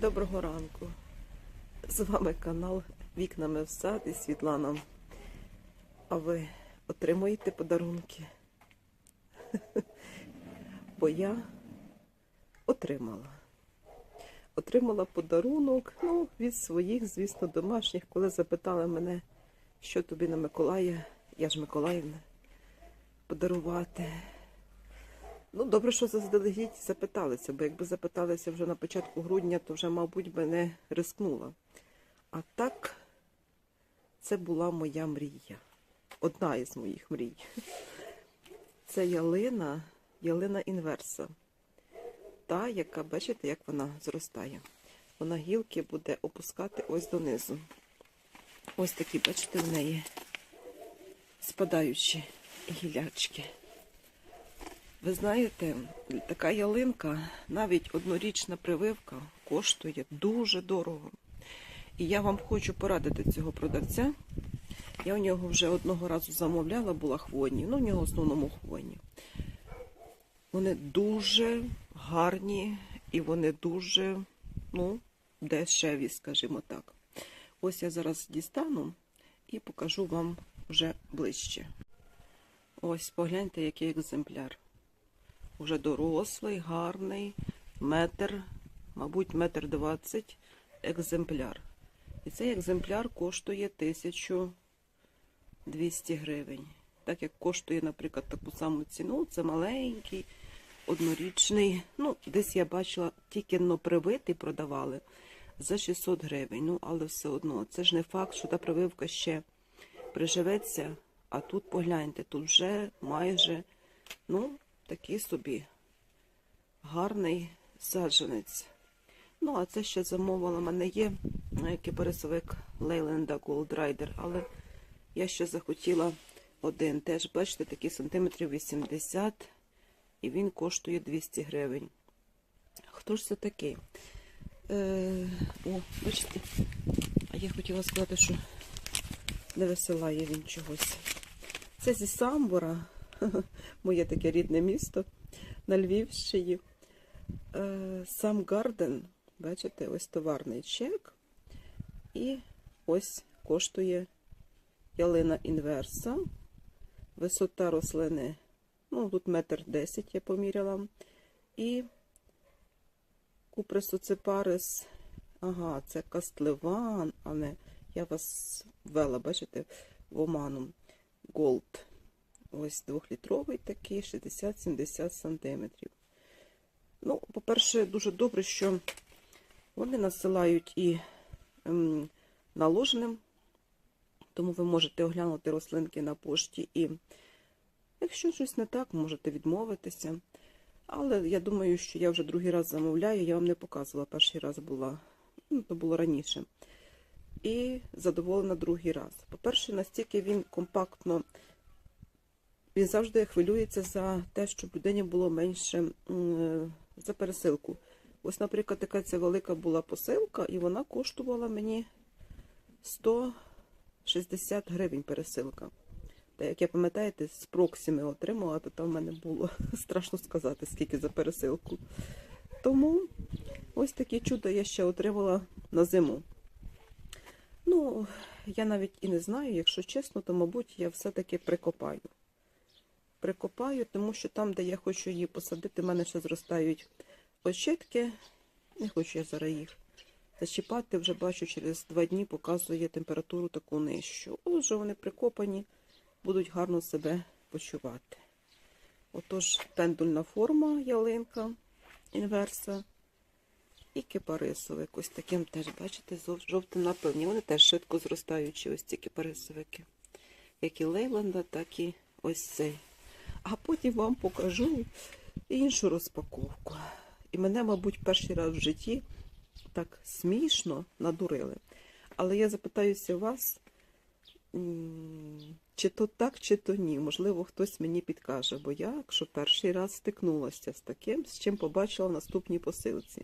Доброго ранку. З вами канал Вікнами в сад і Світлана. А ви отримуєте подарунки? Бо я отримала. Отримала подарунок ну, від своїх, звісно, домашніх, коли запитали мене, що тобі на Миколая, я ж Миколаївна, подарувати. Ну, добре, що заздалегідь запиталися, бо якби запиталися вже на початку грудня, то вже, мабуть, би не рискнула. А так, це була моя мрія. Одна із моїх мрій. Це ялина, ялина інверса. Та, яка, бачите, як вона зростає. Вона гілки буде опускати ось донизу. Ось такі, бачите, в неї спадаючі гілячки. Ви знаєте, така ялинка, навіть однорічна прививка, коштує дуже дорого. І я вам хочу порадити цього продавця. Я у нього вже одного разу замовляла, була хвойні. Ну, в нього в основному хвойні. Вони дуже гарні і вони дуже, ну, дешеві, скажімо так. Ось я зараз дістану і покажу вам вже ближче. Ось, погляньте, який екземпляр. Уже дорослий, гарний, метр, мабуть, метр двадцять екземпляр. І цей екземпляр коштує 1200 гривень. Так як коштує, наприклад, таку саму ціну, це маленький, однорічний. Ну, десь я бачила, тільки но привитий продавали за 600 гривень. Ну, але все одно, це ж не факт, що та прививка ще приживеться. А тут погляньте, тут вже майже, ну, такий собі гарний саджанець. Ну, а це ще замовила. Мене є е, Лейленда Rider, але я ще захотіла один. Теж, бачите, такий сантиметрів 80, і він коштує 200 гривень. Хто ж це такий? Е, О, бачите, а я хотіла сказати, що не висилає він чогось. Це зі Самбора, моє таке рідне місто на Львівщині. Е, Сам Гарден, бачите, ось товарний чек. І ось коштує ялина інверса. Висота рослини, ну, тут метр десять я поміряла. І купресуципарис, ага, це кастливан, а не я вас ввела, бачите, в оману. Голд. Ось двохлітровий такий, 60-70 сантиметрів. Ну, по-перше, дуже добре, що вони насилають і ем, наложеним, тому ви можете оглянути рослинки на пошті і, якщо щось не так, можете відмовитися. Але я думаю, що я вже другий раз замовляю, я вам не показувала, перший раз була, ну, то було раніше. І задоволена другий раз. По-перше, настільки він компактно, він завжди хвилюється за те, щоб людині було менше за пересилку. Ось, наприклад, така ця велика була посилка, і вона коштувала мені 160 гривень пересилка. Та як я пам'ятаєте, з проксіми отримала, то там в мене було страшно сказати, скільки за пересилку. Тому ось такі чудо я ще отримала на зиму. Ну, я навіть і не знаю, якщо чесно, то, мабуть, я все-таки прикопаю. Прикопаю, тому що там, де я хочу її посадити, в мене ще зростають очітки. Не хочу я зараз їх зачіпати, вже бачу, через два дні показує температуру таку нижчу. Отже, вони прикопані, будуть гарно себе почувати. Отож, пендульна форма ялинка інверса. І кипарисовик. Ось таким теж, бачите, жовтим напевні. Вони теж швидко зростаючі, ось ці кипарисовики. Як і Лейленда, так і ось цей. А потім вам покажу іншу розпаковку. І мене, мабуть, перший раз в житті так смішно надурили. Але я запитаюся вас, чи то так, чи то ні. Можливо, хтось мені підкаже, бо я, якщо перший раз стикнулася з таким, з чим побачила в наступній посилці.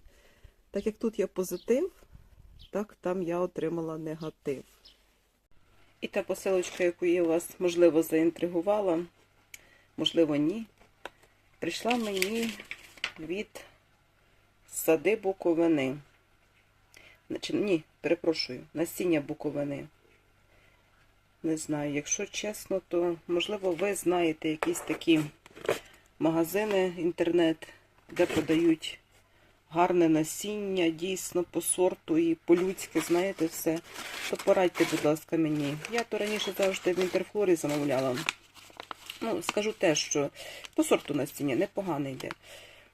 Так як тут є позитив, так там я отримала негатив. І та посилочка, яку я вас, можливо, заінтригувала, можливо, ні, прийшла мені від сади Буковини. Чи, ні, перепрошую, насіння буковини. Не знаю, якщо чесно, то можливо ви знаєте якісь такі магазини інтернет, де продають гарне насіння, дійсно по сорту і по-людськи, знаєте, все. То порадьте, будь ласка, мені. Я то раніше завжди в інтерфлорі замовляла. Ну, скажу те, що по сорту насіння непогано йде.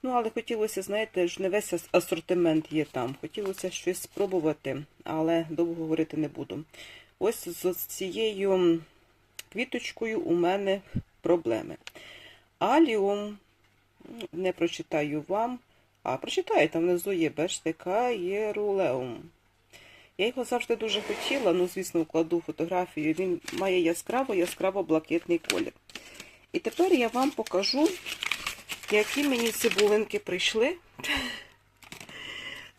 Ну, але хотілося, знаєте, ж не весь асортимент є там. Хотілося щось спробувати, але довго говорити не буду. Ось з цією квіточкою у мене проблеми. Аліум, не прочитаю вам, а прочитаю, там внизу є бештека єрулеум. Я його завжди дуже хотіла, ну, звісно, вкладу фотографію. Він має яскраво-яскраво-блакитний колір. І тепер я вам покажу, які мені цибулинки прийшли.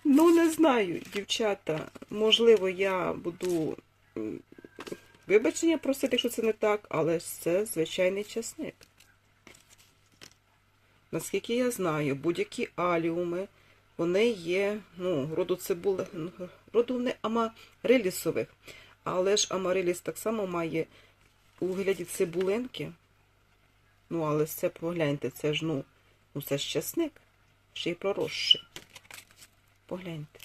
Ну, не знаю, дівчата. Можливо, я буду вибачення просити, якщо це не так, але це звичайний часник. Наскільки я знаю, будь-які аліуми, вони є, ну, роду цибули, роду не амарилісових. Але ж амариліс так само має у вигляді цибулинки. Ну, але це погляньте, це ж, ну, ну це ж часник, ще й проросший. Погляньте.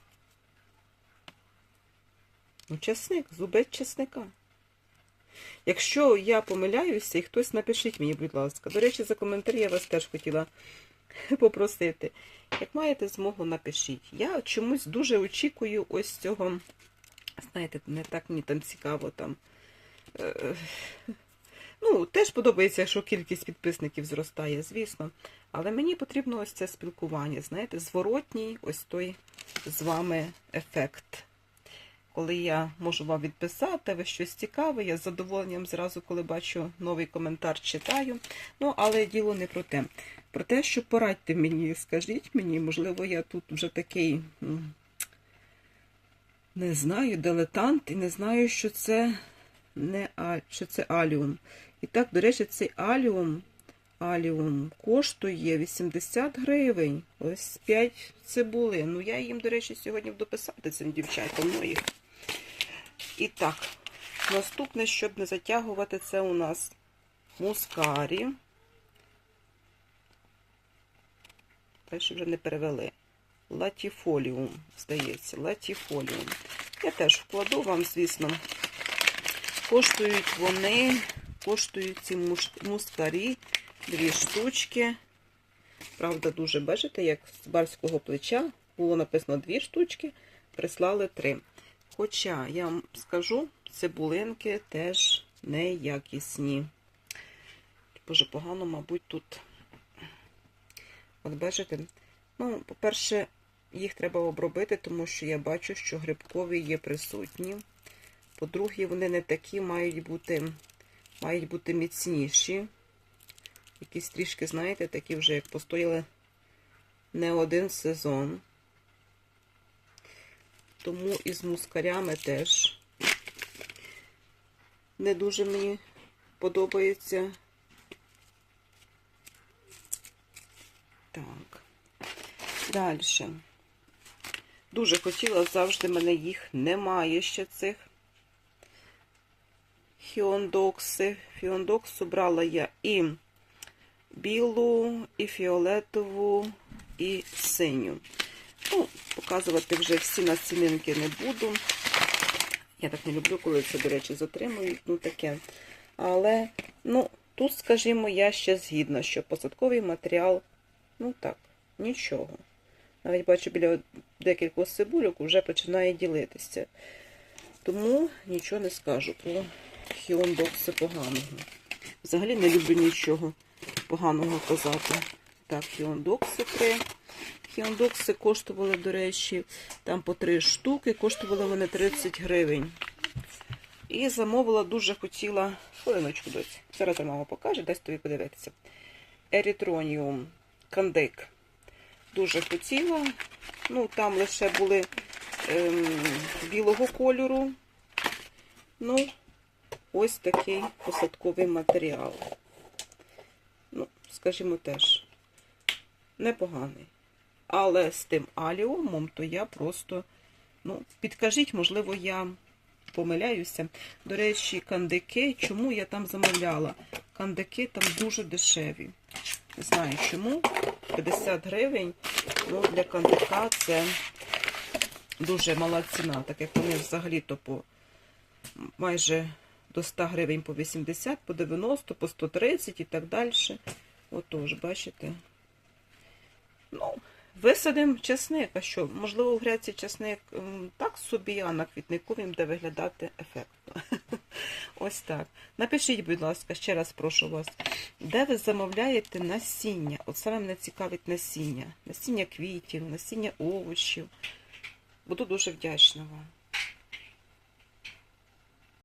Ну, часник, зубець часника. Якщо я помиляюся, і хтось напишіть мені, будь ласка. До речі, за коментарі я вас теж хотіла попросити. Як маєте змогу, напишіть. Я чомусь дуже очікую ось цього. Знаєте, не так мені там цікаво там. Ну, теж подобається, якщо кількість підписників зростає, звісно. Але мені потрібно ось це спілкування, знаєте, зворотній ось той з вами ефект. Коли я можу вам відписати, ви щось цікаве, я з задоволенням зразу, коли бачу новий коментар, читаю. Ну, але діло не про те. Про те, що порадьте мені, скажіть мені, можливо, я тут вже такий, не знаю, дилетант і не знаю, що це не що це аліум. І так, до речі, цей аліум, аліум коштує 80 гривень. Ось 5 цибулин. Ну, я їм, до речі, сьогодні буду писати цим дівчатам моїх. І так, наступне, щоб не затягувати, це у нас мускарі. Далі вже не перевели. Латіфоліум, здається, латіфоліум. Я теж вкладу вам, звісно. Коштують вони, коштують ці мускарі, дві штучки. Правда, дуже бачите, як з барського плеча було написано дві штучки, прислали три. Хоча, я вам скажу, цибулинки теж неякісні. Боже, погано, мабуть, тут. От бачите, ну, по-перше, їх треба обробити, тому що я бачу, що грибкові є присутні. По-друге, вони не такі мають бути, мають бути міцніші. Якісь трішки, знаєте, такі вже як постояли не один сезон. Тому і з мускарями теж не дуже мені подобається. Так. Далі. Дуже хотіла, завжди мене їх немає ще цих хіондокси. Фіондоксу брала я і білу, і фіолетову, і синю. Ну, показувати вже всі націнинки не буду. Я так не люблю, коли це, до речі, затримують. Ну, таке. Але, ну, тут, скажімо, я ще згідна, що посадковий матеріал, ну так, нічого. Навіть бачу, біля декількох цибульок вже починає ділитися. Тому нічого не скажу про хіондокси поганого. Взагалі не люблю нічого поганого казати. Так, хіондокси три. Хіондокси коштували, до речі, там по три штуки, коштували вони 30 гривень. І замовила, дуже хотіла. Хвилиночку досі. Зараз мама покаже, дасть тобі подивитися. Ерітроніум кандик. Дуже хотіла. Ну, там лише були ем, білого кольору. Ну, ось такий посадковий матеріал. Ну, скажімо теж, непоганий. Але з тим аліумом, то я просто Ну, підкажіть, можливо, я помиляюся. До речі, кандики, чому я там замовляла? Кандики там дуже дешеві. Не знаю чому. 50 гривень. Ну, для кандика це дуже мала ціна, так як вони взагалі-то по майже до 100 гривень по 80, по 90, по 130 і так далі. Отож, бачите. Ну, висадимо чесник. А що? Можливо, в гряці чесник так собі, а на квітнику він буде виглядати ефектно. Ось так. Напишіть, будь ласка, ще раз прошу вас, де ви замовляєте насіння? От саме мене цікавить насіння. Насіння квітів, насіння овочів. Буду дуже вдячна вам.